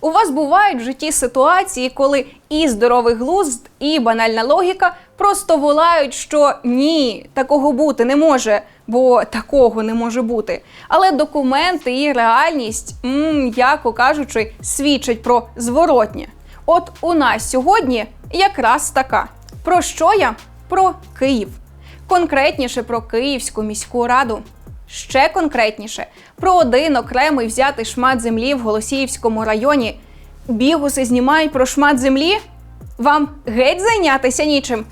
У вас бувають в житті ситуації, коли і здоровий глузд, і банальна логіка просто волають, що ні, такого бути не може, бо такого не може бути. Але документи і реальність, м, яко кажучи, свідчать про зворотнє. От у нас сьогодні якраз така. Про що я? Про Київ. Конкретніше про Київську міську раду. Ще конкретніше про один окремий взятий шмат землі в Голосіївському районі. Бігуси знімають про шмат землі? Вам геть зайнятися нічим?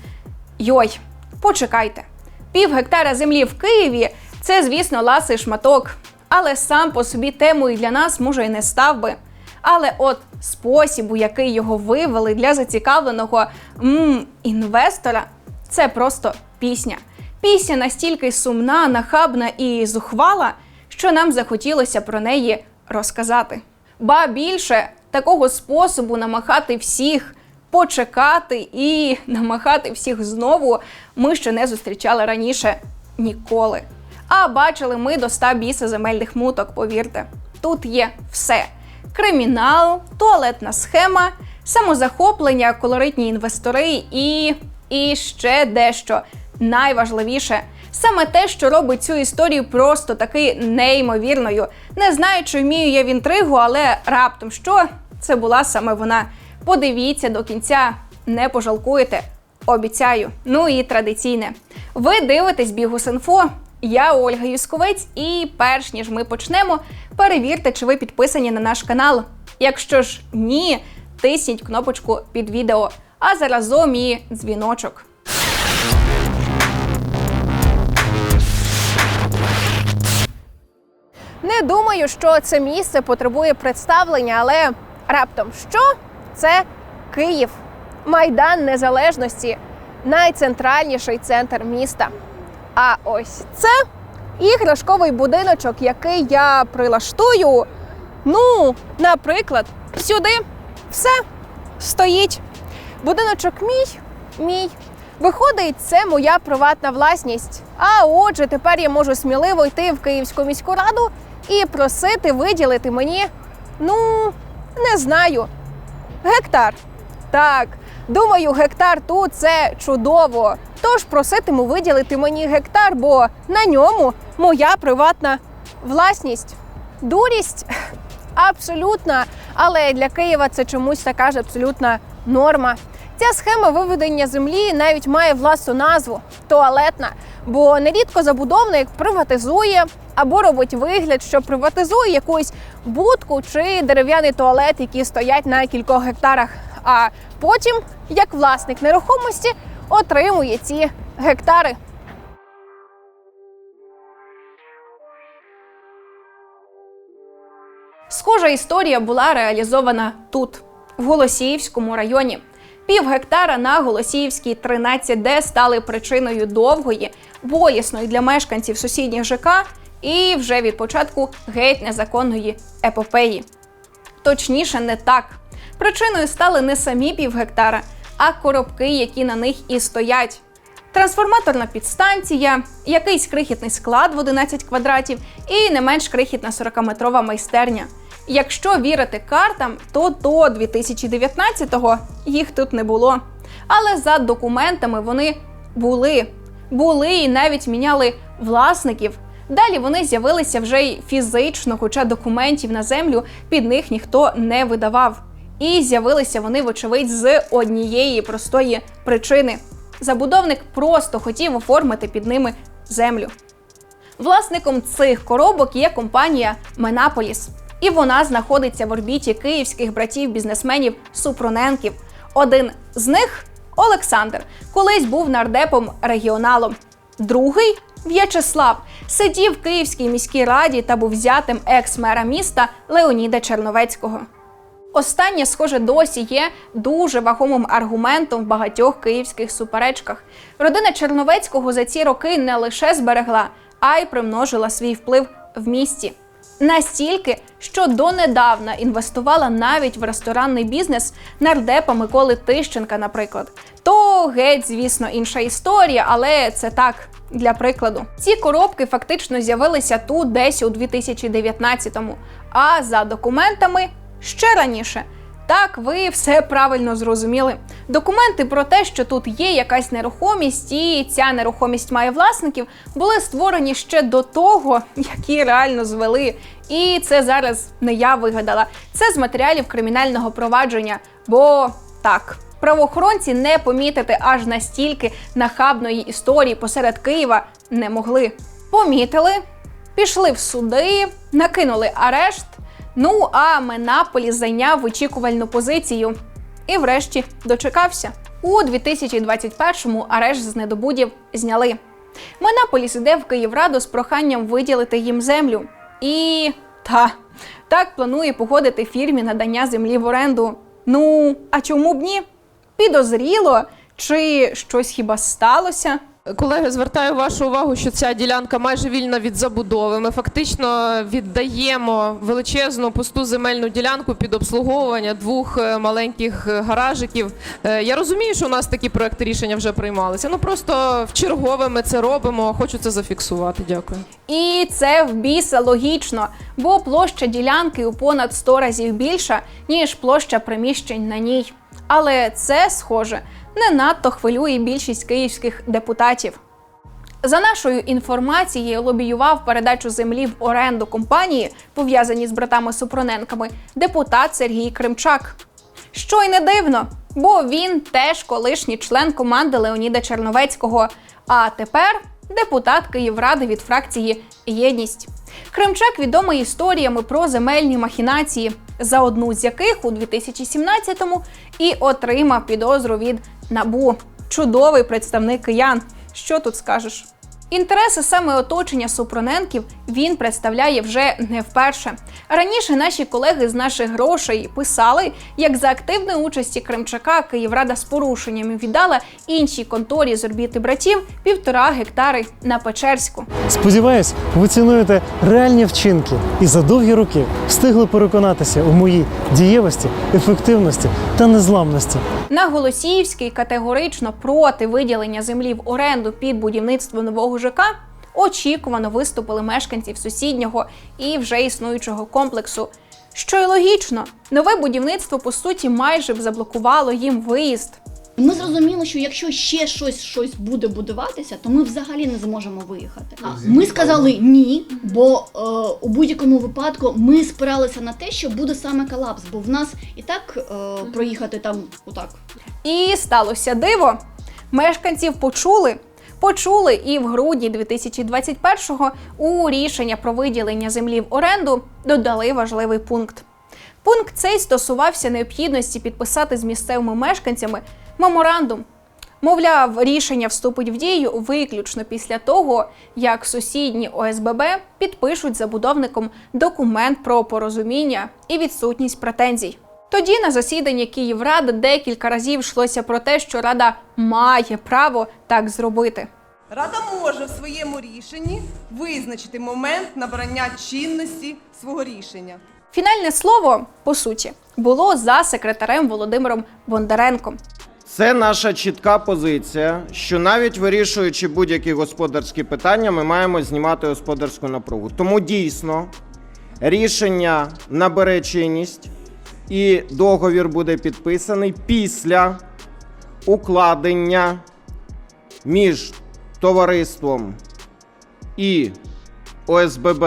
Йой, почекайте. Пів гектара землі в Києві це, звісно, ласий шматок, але сам по собі темою для нас може і не став би. Але от спосіб, який його вивели для зацікавленого м, інвестора, це просто пісня. Пісня настільки сумна, нахабна і зухвала, що нам захотілося про неї розказати. Ба більше такого способу намахати всіх, почекати і намахати всіх знову ми ще не зустрічали раніше ніколи. А бачили ми до ста біса земельних муток, повірте. Тут є все: кримінал, туалетна схема, самозахоплення, колоритні інвестори і, і ще дещо найважливіше. Саме те, що робить цю історію просто таки неймовірною. Не знаю, чи вмію я в інтригу, але раптом що це була саме вона. Подивіться до кінця, не пожалкуєте. Обіцяю. Ну і традиційне. Ви дивитесь Бігус.Інфо. Я Ольга Юсковець, і перш ніж ми почнемо, перевірте, чи ви підписані на наш канал. Якщо ж ні, тисніть кнопочку під відео, а заразом і дзвіночок. Не думаю, що це місце потребує представлення, але раптом що? Це Київ, Майдан Незалежності, найцентральніший центр міста. А ось це іграшковий будиночок, який я прилаштую. Ну, наприклад, сюди все стоїть. Будиночок мій, мій. Виходить, це моя приватна власність. А отже, тепер я можу сміливо йти в Київську міську раду і просити виділити мені, ну, не знаю, гектар. Так, думаю, гектар тут це чудово. Тож проситиму виділити мені гектар, бо на ньому моя приватна власність. Дурість абсолютна, але для Києва це чомусь така ж абсолютна норма. Ця схема виведення землі навіть має власну назву туалетна, бо нерідко забудовник приватизує або робить вигляд, що приватизує якусь будку чи дерев'яний туалет, які стоять на кількох гектарах. А потім, як власник нерухомості, отримує ці гектари. Схожа історія була реалізована тут, в Голосіївському районі. Пів гектара на Голосіївській 13Д стали причиною довгої, болісної для мешканців сусідніх ЖК і вже від початку геть незаконної епопеї. Точніше, не так. Причиною стали не самі пів гектара, а коробки, які на них і стоять. Трансформаторна підстанція, якийсь крихітний склад в 11 квадратів і не менш крихітна 40-метрова майстерня. Якщо вірити картам, то до 2019-го їх тут не було. Але за документами вони були. Були і навіть міняли власників. Далі вони з'явилися вже й фізично, хоча документів на землю під них ніхто не видавав. І з'явилися вони, вочевидь, з однієї простої причини. Забудовник просто хотів оформити під ними землю. Власником цих коробок є компанія Менаполіс, і вона знаходиться в орбіті київських братів-бізнесменів Супроненків. Один з них Олександр, колись був нардепом регіоналом. Другий В'ячеслав сидів в Київській міській раді та був взятим екс-мера міста Леоніда Черновецького. Останнє, схоже, досі є дуже вагомим аргументом в багатьох київських суперечках. Родина Черновецького за ці роки не лише зберегла, а й примножила свій вплив в місті. Настільки, що донедавна інвестувала навіть в ресторанний бізнес нардепа Миколи Тищенка, наприклад. То геть, звісно, інша історія, але це так для прикладу. Ці коробки фактично з'явилися тут десь у 2019-му, а за документами ще раніше. Так, ви все правильно зрозуміли. Документи про те, що тут є якась нерухомість, і ця нерухомість має власників, були створені ще до того, які реально звели. І це зараз не я вигадала. Це з матеріалів кримінального провадження. Бо так, правоохоронці не помітити аж настільки нахабної історії посеред Києва не могли. Помітили, пішли в суди, накинули арешт. Ну а Менаполіс зайняв вичікувальну позицію і, врешті, дочекався. У 2021-му арешт з недобудів зняли. Менаполіс іде в Київраду з проханням виділити їм землю. І та так планує погодити фірмі надання землі в оренду. Ну, а чому б ні? Підозріло, чи щось хіба сталося? Колеги, звертаю вашу увагу, що ця ділянка майже вільна від забудови. Ми фактично віддаємо величезну пусту земельну ділянку під обслуговування двох е, маленьких е, гаражиків. Е, Я розумію, що у нас такі проекти рішення вже приймалися. Ну просто в чергове ми це робимо. Хочу це зафіксувати. Дякую. І це в біса логічно, бо площа ділянки у понад 100 разів більша, ніж площа приміщень на ній. Але це, схоже, не надто хвилює більшість київських депутатів. За нашою інформацією, лобіював передачу землі в оренду компанії, пов'язані з братами Супроненками, депутат Сергій Кримчак. Що й не дивно, бо він теж колишній член команди Леоніда Черновецького, а тепер депутат Київради від фракції Єдність. Кримчак відомий історіями про земельні махінації, за одну з яких у 2017-му і отримав підозру від НАБУ. Чудовий представник киян. Що тут скажеш? Інтереси саме оточення Супроненків він представляє вже не вперше. Раніше наші колеги з наших грошей писали, як за активної участі Кримчака Київрада з порушеннями віддала іншій конторі з орбіти братів півтора гектари на Печерську. Сподіваюсь, ви цінуєте реальні вчинки і за довгі роки встигли переконатися у моїй дієвості, ефективності та незламності. На Голосіївській категорично проти виділення землі в оренду під будівництво нового ЖК очікувано виступили мешканців сусіднього і вже існуючого комплексу. Що й логічно, нове будівництво по суті майже б заблокувало їм виїзд. Ми зрозуміли, що якщо ще щось щось буде будуватися, то ми взагалі не зможемо виїхати. Ми сказали ні, бо е, у будь-якому випадку ми спиралися на те, що буде саме колапс, бо в нас і так е, проїхати там отак. І сталося диво. Мешканців почули. Почули і в грудні 2021-го у рішення про виділення землі в оренду додали важливий пункт. Пункт цей стосувався необхідності підписати з місцевими мешканцями меморандум. Мовляв, рішення вступить в дію виключно після того, як сусідні ОСББ підпишуть забудовником документ про порозуміння і відсутність претензій. Тоді на засіданні Київради декілька разів йшлося про те, що Рада має право так зробити. Рада може в своєму рішенні визначити момент набрання чинності свого рішення. Фінальне слово, по суті, було за секретарем Володимиром Бондаренком. Це наша чітка позиція, що навіть вирішуючи будь-які господарські питання, ми маємо знімати господарську напругу. Тому дійсно рішення набере чинність і договір буде підписаний після укладення між товариством і ОСББ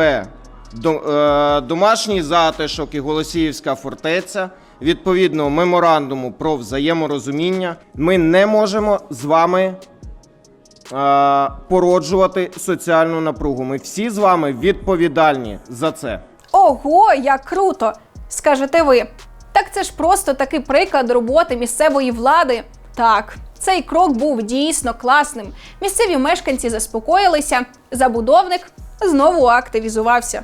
«До- е, Домашній затишок і Голосіївська фортеця відповідного меморандуму про взаєморозуміння. Ми не можемо з вами е, породжувати соціальну напругу. Ми всі з вами відповідальні за це. Ого, як круто! Скажете ви. Так це ж просто такий приклад роботи місцевої влади. Так, цей крок був дійсно класним. Місцеві мешканці заспокоїлися, забудовник знову активізувався.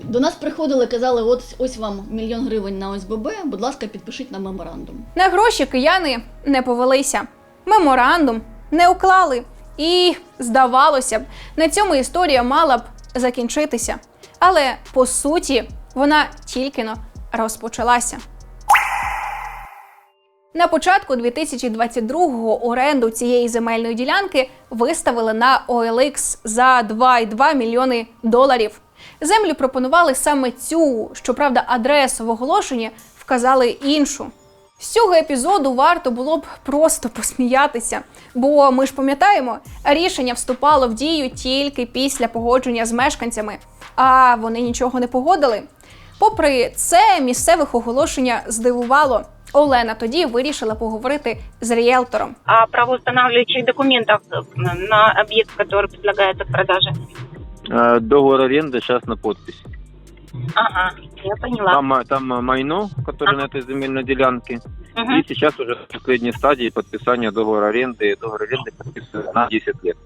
До нас приходили, казали, от ось вам мільйон гривень на ОСББ, будь ласка, підпишіть на меморандум. На гроші кияни не повелися, меморандум не уклали. І, здавалося б, на цьому історія мала б закінчитися. Але по суті, вона тільки но розпочалася. На початку 2022-го оренду цієї земельної ділянки виставили на OLX за 2,2 мільйони доларів. Землю пропонували саме цю, щоправда, адресу в оголошенні вказали іншу. З цього епізоду варто було б просто посміятися, бо ми ж пам'ятаємо, рішення вступало в дію тільки після погодження з мешканцями, а вони нічого не погодили. Попри це, місцевих оголошення здивувало. Олена тоді вирішила поговорити з ріелтором. а правоустанавливающих документов на- на объект, который предлагается к продаже. Э, Договор аренды сейчас на подпись. Ага, я поняла. Там, э, там э, майно, которое на этой земельной делянке. Мгм. И сейчас уже в последней стадии подписания договора аренды. Договор аренды подписан на 10 лет.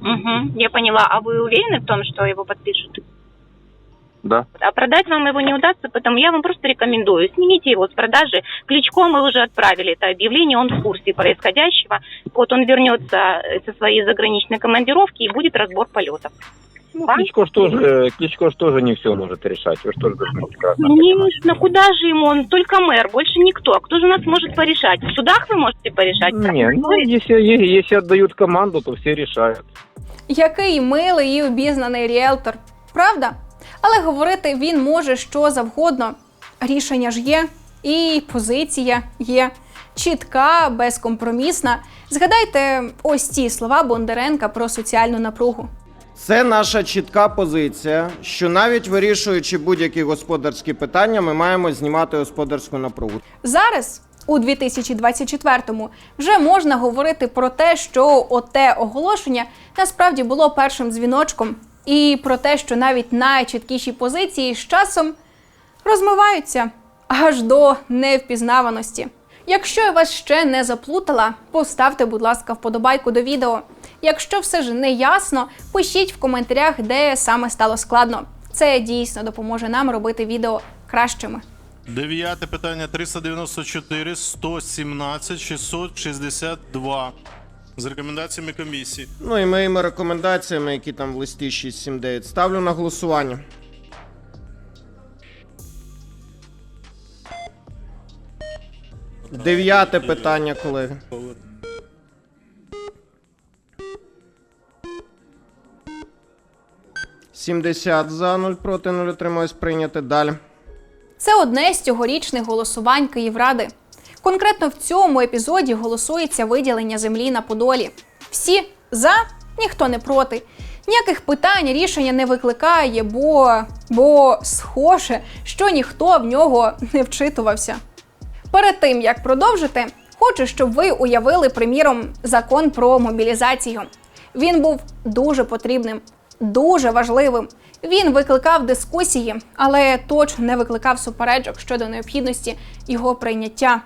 Мгм, я поняла. А вы уверены в том, что его подпишут? Да. А продать вам его не удастся, поэтому я вам просто рекомендую. Снимите его с продажи. Кличко мы уже отправили это объявление, он в курсе происходящего. Вот он вернется э, со своей заграничной командировки и будет разбор полетов. Ну, Да? Кличко, что же, Кличко ж тоже не все может решать. Вы что же должны прекрасно Не, понимать. ну куда же ему? Он только мэр, больше никто. А кто же у нас может порешать? В судах вы можете порешать? Не, ну, если, е- если отдают команду, то все решают. Який милий і обізнаний ріелтор, правда? Але говорити він може що завгодно. Рішення ж є, і позиція є чітка, безкомпромісна. Згадайте ось ці слова Бондаренка про соціальну напругу. Це наша чітка позиція, що навіть вирішуючи будь-які господарські питання, ми маємо знімати господарську напругу. Зараз, у 2024-му, вже можна говорити про те, що оте оголошення насправді було першим дзвіночком, і про те, що навіть найчіткіші позиції з часом розмиваються аж до невпізнаваності. Якщо я вас ще не заплутала, поставте, будь ласка, вподобайку до відео. Якщо все ж не ясно, пишіть в коментарях, де саме стало складно. Це дійсно допоможе нам робити відео кращими. Дев'яте питання 394 117 662 з рекомендаціями комісії. Ну і моїми рекомендаціями, які там в листі 679, ставлю на голосування. Дев'яте питання, колеги. Сімдесят за, 0 проти, 0 утримуюсь, прийняти далі. Це одне з цьогорічних голосувань Київради. Конкретно в цьому епізоді голосується виділення землі на Подолі. Всі за, ніхто не проти. Ніяких питань рішення не викликає, бо, бо схоже, що ніхто в нього не вчитувався. Перед тим як продовжити, хочу, щоб ви уявили, приміром, закон про мобілізацію. Він був дуже потрібним, дуже важливим. Він викликав дискусії, але точно не викликав суперечок щодо необхідності його прийняття.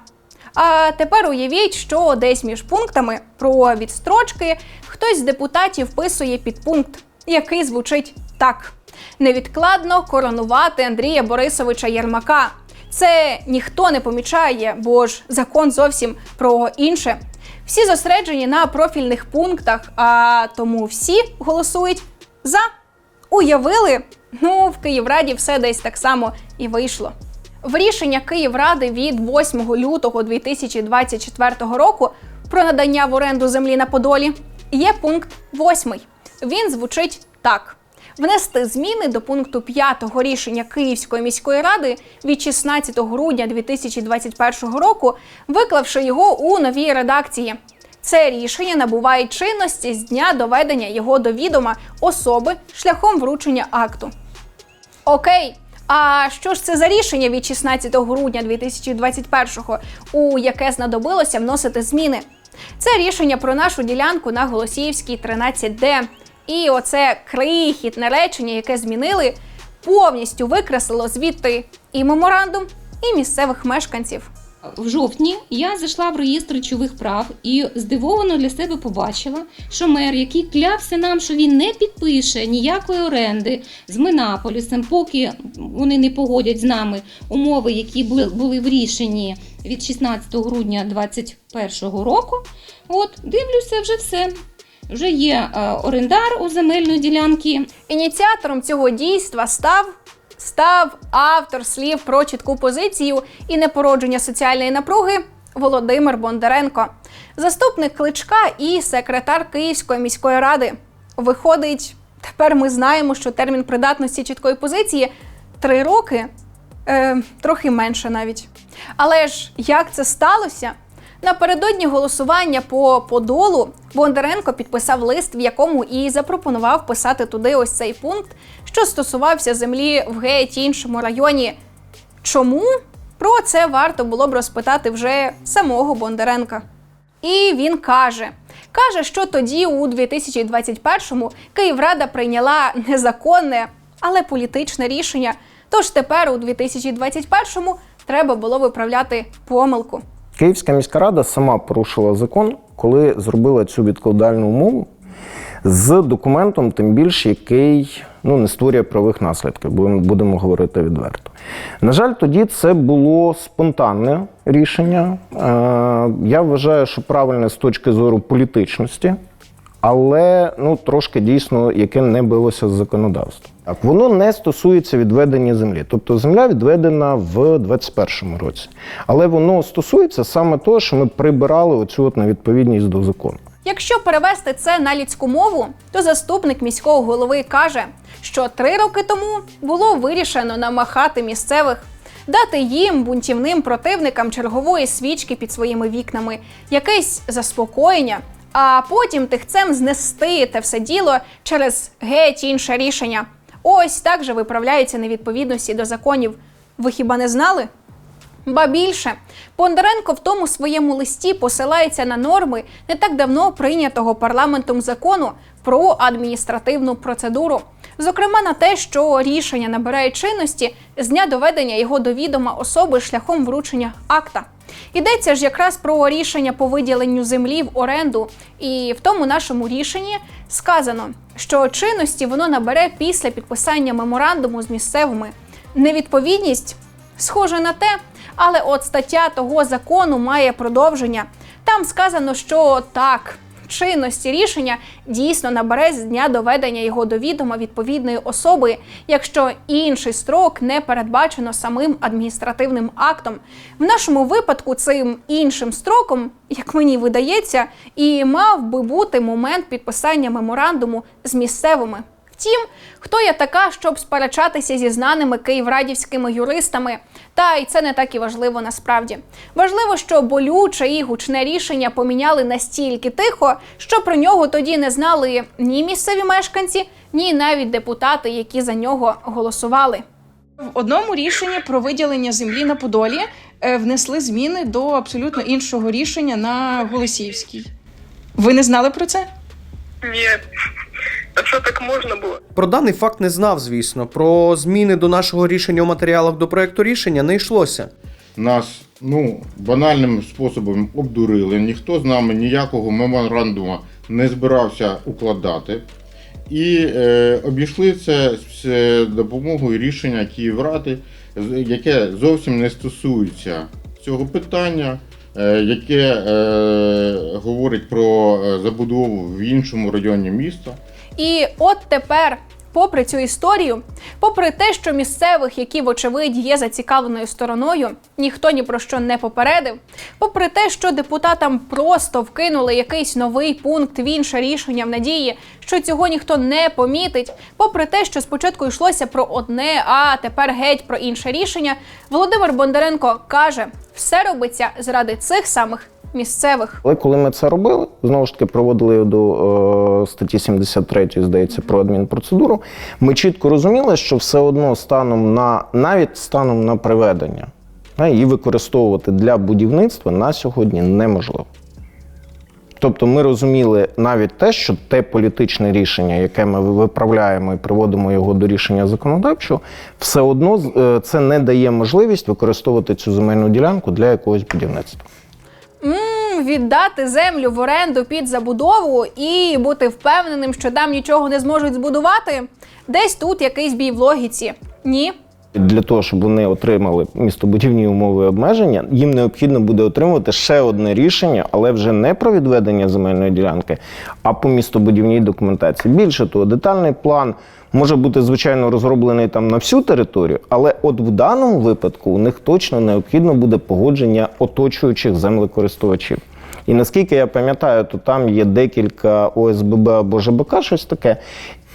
А тепер уявіть, що десь між пунктами про відстрочки хтось з депутатів вписує підпункт, який звучить так: невідкладно коронувати Андрія Борисовича Єрмака. Це ніхто не помічає, бо ж закон зовсім про інше. Всі зосереджені на профільних пунктах, а тому всі голосують за. Уявили? Ну, в Київраді все десь так само і вийшло. В рішення Київради від 8 лютого 2024 року про надання в оренду землі на Подолі є пункт 8. Він звучить так: внести зміни до пункту 5 рішення Київської міської ради від 16 грудня 2021 року, виклавши його у новій редакції. Це рішення набуває чинності з дня доведення його до відома особи шляхом вручення акту. Окей. А що ж це за рішення від 16 грудня 2021-го, у яке знадобилося вносити зміни? Це рішення про нашу ділянку на Голосіївській 13Д. І оце крихітне речення, яке змінили, повністю викреслило звідти і меморандум, і місцевих мешканців. В жовтні я зайшла в реєстр речових прав і здивовано для себе побачила, що мер, який клявся нам, що він не підпише ніякої оренди з Минаполісом, поки вони не погодять з нами умови, які були, в рішенні від 16 грудня 2021 року. От, дивлюся, вже все. Вже є е, орендар у земельної ділянки, Ініціатором цього дійства став став автор слів про чітку позицію і непородження соціальної напруги Володимир Бондаренко, заступник кличка і секретар Київської міської ради. Виходить, Тепер ми знаємо, що термін придатності чіткої позиції три роки, е, трохи менше навіть. Але ж як це сталося? Напередодні голосування по Подолу Бондаренко підписав лист, в якому і запропонував писати туди ось цей пункт, що стосувався землі в геть іншому районі. Чому? Про це варто було б розпитати вже самого Бондаренка. І він каже: каже, що тоді, у 2021-му, Київрада прийняла незаконне, але політичне рішення. Тож тепер, у 2021-му, треба було виправляти помилку. Київська міська рада сама порушила закон, коли зробила цю відкладальну умову з документом, тим більше, який ну, не створює правових наслідків, будемо говорити відверто. На жаль, тоді це було спонтанне рішення. Е, Я вважаю, що правильне з точки зору політичності, але ну, трошки дійсно, яке не билося з законодавством. Воно не стосується відведення землі. Тобто земля відведена в 2021 році. Але воно стосується саме того, що ми прибирали оцю от невідповідність до закону. Якщо перевести це на людську мову, то заступник міського голови каже, що три роки тому було вирішено намахати місцевих, дати їм бунтівним противникам чергової свічки під своїми вікнами, якесь заспокоєння, а потім тихцем знести те все діло через геть інше рішення. Ось так же виправляються невідповідності до законів. Ви хіба не знали? Ба більше, Бондаренко в тому своєму листі посилається на норми не так давно прийнятого парламентом закону про адміністративну процедуру. Зокрема, на те, що рішення набирає чинності з дня доведення його до відома особи шляхом вручення акта. Йдеться ж якраз про рішення по виділенню землі в оренду, і в тому нашому рішенні сказано, що чинності воно набере після підписання меморандуму з місцевими. Невідповідність схоже на те, але от стаття того закону має продовження. Там сказано, що так. Чинності рішення дійсно набере з дня доведення його до відома відповідної особи, якщо інший строк не передбачено самим адміністративним актом. В нашому випадку цим іншим строком, як мені видається, і мав би бути момент підписання меморандуму з місцевими. Втім, хто я така, щоб сперечатися зі знаними київрадівськими юристами? Та й це не так і важливо насправді. Важливо, що болюче і гучне рішення поміняли настільки тихо, що про нього тоді не знали ні місцеві мешканці, ні навіть депутати, які за нього голосували. В одному рішенні про виділення землі на Подолі е, внесли зміни до абсолютно іншого рішення на Голосіївській. Ви не знали про це? Ні. А що так можна було? Про даний факт не знав, звісно. Про зміни до нашого рішення у матеріалах до проекту рішення не йшлося. Нас ну, банальним способом обдурили. Ніхто з нами ніякого меморандуму не збирався укладати. І е, обійшли це з е, допомогою рішення Київради, яке зовсім не стосується цього питання, е, яке е, говорить про е, забудову в іншому районі міста. І от тепер, попри цю історію, попри те, що місцевих, які вочевидь є зацікавленою стороною, ніхто ні про що не попередив, попри те, що депутатам просто вкинули якийсь новий пункт в інше рішення в надії, що цього ніхто не помітить, попри те, що спочатку йшлося про одне, а тепер геть про інше рішення, Володимир Бондаренко каже, все робиться заради цих самих місцевих. Але коли ми це робили, знову ж таки проводили до е, статті 73, здається, про адмінпроцедуру, ми чітко розуміли, що все одно станом на навіть станом на приведення е, її використовувати для будівництва на сьогодні неможливо. Тобто ми розуміли навіть те, що те політичне рішення, яке ми виправляємо і приводимо його до рішення законодавчого, все одно е, це не дає можливість використовувати цю земельну ділянку для якогось будівництва. Віддати землю в оренду під забудову і бути впевненим, що там нічого не зможуть збудувати. Десь тут якийсь бій в логіці. Ні. Для того, щоб вони отримали містобудівні умови обмеження, їм необхідно буде отримувати ще одне рішення, але вже не про відведення земельної ділянки, а по містобудівній документації. Більше того, детальний план може бути звичайно розроблений там на всю територію, але от в даному випадку у них точно необхідно буде погодження оточуючих землекористувачів. І наскільки я пам'ятаю, то там є декілька ОСББ або ЖБК, щось таке.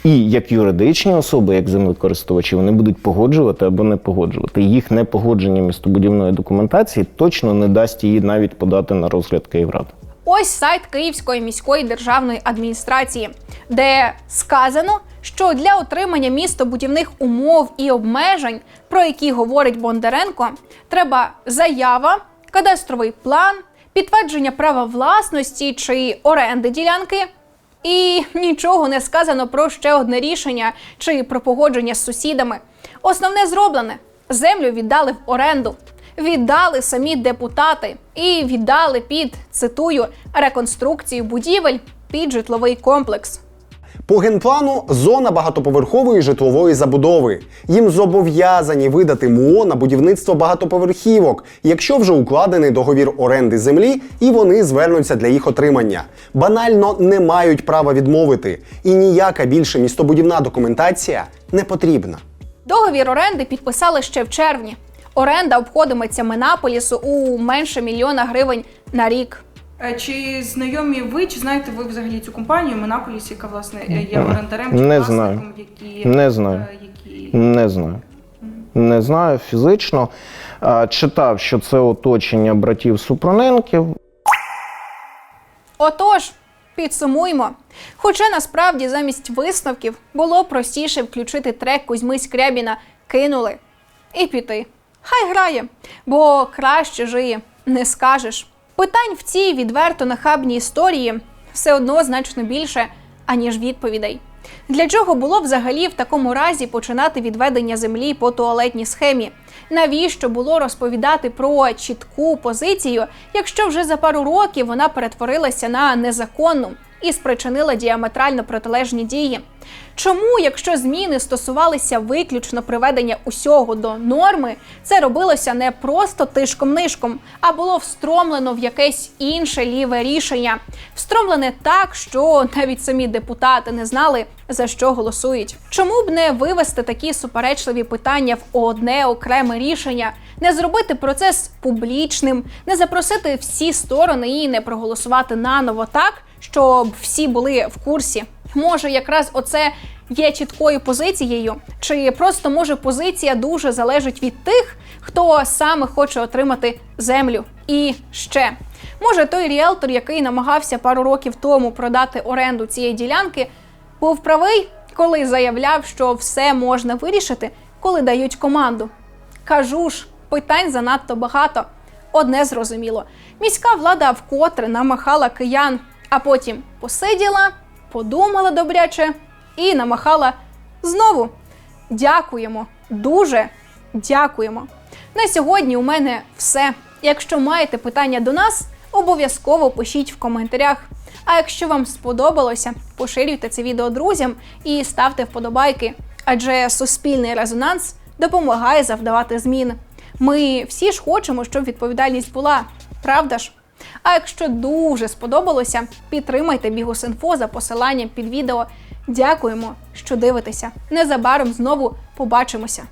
І як юридичні особи, як землекористувачі, вони будуть погоджувати або не погоджувати. Їх непогодження містобудівної документації точно не дасть її навіть подати на розгляд Київради. Ось сайт Київської міської державної адміністрації, де сказано, що для отримання містобудівних умов і обмежень, про які говорить Бондаренко, треба заява, кадастровий план, підтвердження права власності чи оренди ділянки. І нічого не сказано про ще одне рішення чи про погодження з сусідами. Основне зроблене землю віддали в оренду, віддали самі депутати і віддали під цитую реконструкцію будівель під житловий комплекс. По генплану зона багатоповерхової житлової забудови. Їм зобов'язані видати МУО на будівництво багатоповерхівок, якщо вже укладений договір оренди землі і вони звернуться для їх отримання. Банально не мають права відмовити, і ніяка більше містобудівна документація не потрібна. Договір оренди підписали ще в червні. Оренда обходиметься Менаполісу у менше мільйона гривень на рік. Е, Чи знайомі ви, чи знаєте ви взагалі цю компанію Монополіс, яка власне е, є орендарем чи Не власником, знаю. які Не знаю. е, які Не знаю. Не знаю фізично. Читав, що це оточення братів Супроненків. Отож, підсумуймо. Хоча насправді замість висновків було простіше включити трек Кузьми Скрябіна кинули і піти. Хай грає, бо краще жиє, не скажеш. Питань в цій відверто нахабній історії все одно значно більше, аніж відповідей. Для чого було взагалі в такому разі починати відведення землі по туалетній схемі? Навіщо було розповідати про чітку позицію, якщо вже за пару років вона перетворилася на незаконну і спричинила діаметрально протилежні дії? Чому, якщо зміни стосувалися виключно приведення усього до норми, це робилося не просто тишком-нишком, а було встромлено в якесь інше ліве рішення, встромлене так, що навіть самі депутати не знали за що голосують. Чому б не вивести такі суперечливі питання в одне окреме рішення, не зробити процес публічним, не запросити всі сторони і не проголосувати наново так, щоб всі були в курсі? Може, якраз оце є чіткою позицією, чи просто може позиція дуже залежить від тих, хто саме хоче отримати землю. І ще може той ріелтор, який намагався пару років тому продати оренду цієї ділянки, був правий, коли заявляв, що все можна вирішити, коли дають команду. Кажу ж, питань занадто багато. Одне зрозуміло: міська влада вкотре намахала киян, а потім посиділа, подумала добряче і намахала знову. Дякуємо, дуже дякуємо. На сьогодні у мене все. Якщо маєте питання до нас, обов'язково пишіть в коментарях. А якщо вам сподобалося, поширюйте це відео друзям і ставте вподобайки, адже суспільний резонанс допомагає завдавати змін. Ми всі ж хочемо, щоб відповідальність була, правда ж? А якщо дуже сподобалося, підтримайте Бігус.Інфо за посиланням під відео. Дякуємо, що дивитеся. Незабаром знову побачимося.